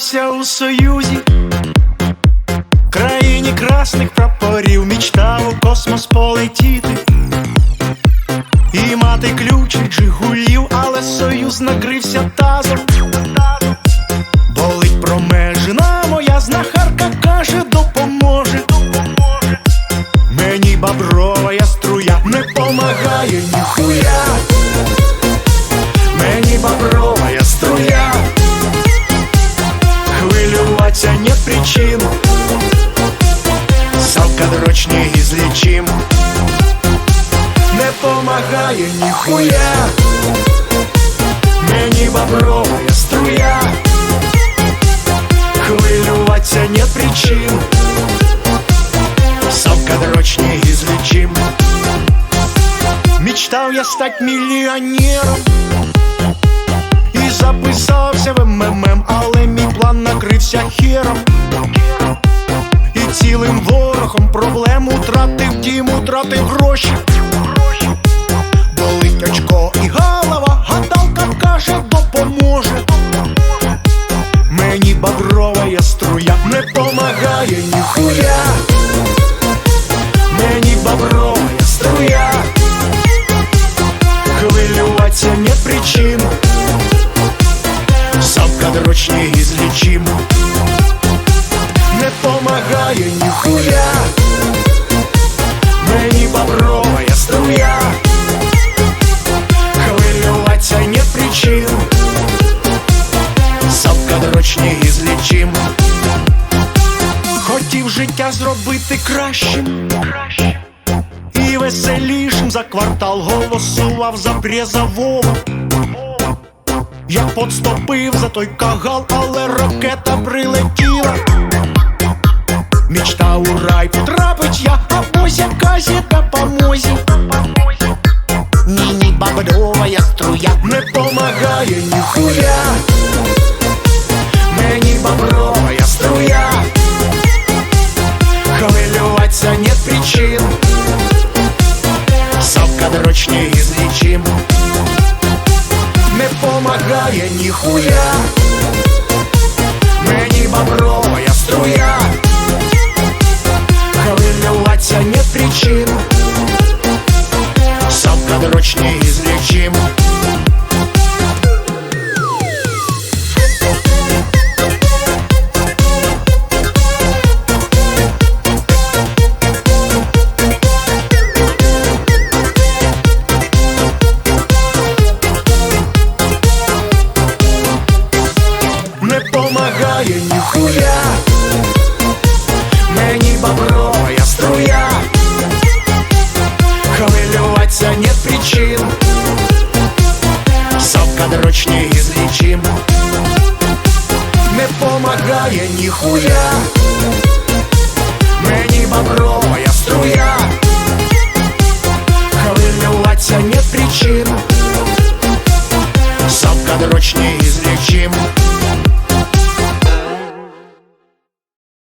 Я у Союзі, країні красних прапорів, мічтав у космос полетіти. І мати ключ від Жигулів, але союз накрився тазом. Болить промежина, моя знахарка каже, допоможе. Мені боброва я струя не помагає ніхуя. Салка дрочні. Не помагає ніхуя. Мені боброва струя. Хвилюваться нет причин. Салка дрочні ізлічим. Мечтав я стать мільйонером І записався в МММ, але мій план накрився хером цілим ворогом проблем утратив дім, утратив гроші. Болить очко і голова, гадалка каже, допоможе. Мені боброва я струя не помагає ніхуя. Мені боброва я струя Хвилюваться нет причин Сапка дрочні ізлічим Не помагає ніхуя. Мені боброва я струя Хвилюваться нет причин Сапка дрочні ізлічим. Хотів життя зробити кращим. І веселішим за квартал голосував за Брезового Я подступив за той кагал, але ракета прилетіла. Мечта у рай потрапить я, а ось яка та помозі. Ні-ні, бабадова я струя не помагає ніхуя. Мені боброва я струя. Хвилюваться нет причин. Сапка дрочні ізлічим Не помагає ніхуя Мені боброва я струя Хвилюваться нет причин. Сапка дрочні ізлічим не помагає ніхуя Мені струя. Хвилюватися нет причин. Сапка дрочні излечим, Не помогая боброва